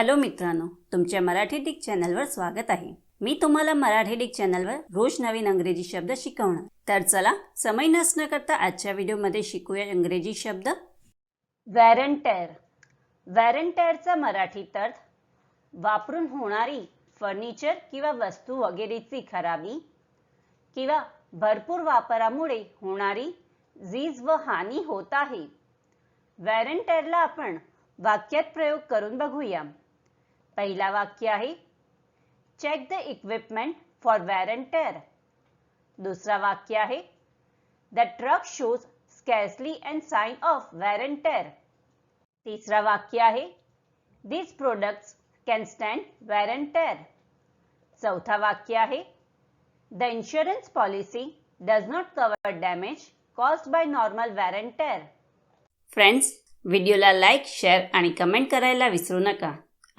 Hello मित्रांनो तुमच्या Marathi Dick चॅनलवर स्वागत आहे. मी तुम्हाला मराठी डिक चॅनलवर रोज नवीन अंग्रेजी शब्द शिकवणार. तर चला समय नसणं करता आजच्या व्हिडिओमध्ये शिकूया इंग्रजी शब्द. वॅरंटेअर वॅरंटेअरचा मराठीत अर्थ वापरून होणारी फर्निचर किंवा वस्तू वगैरेची खराबी किंवा भरपूर वापरामुळे होणारी झीज व हानी होत आहे. वॅरंटेअरला आपण वाक्यात प्रयोग करून बघूया. पहिला वाक्य आहे check the equipment for wear and tear दुसरा वाक्य आहे the truck shows scarcely and sign off wear and tear तिसरा वाक्य आहे these products can stand wear and tear चौथा वाक्य आहे the insurance policy does not cover damage caused by normal wear and tear friends व्हिडिओला like share आणि comment करायला विसरू नका.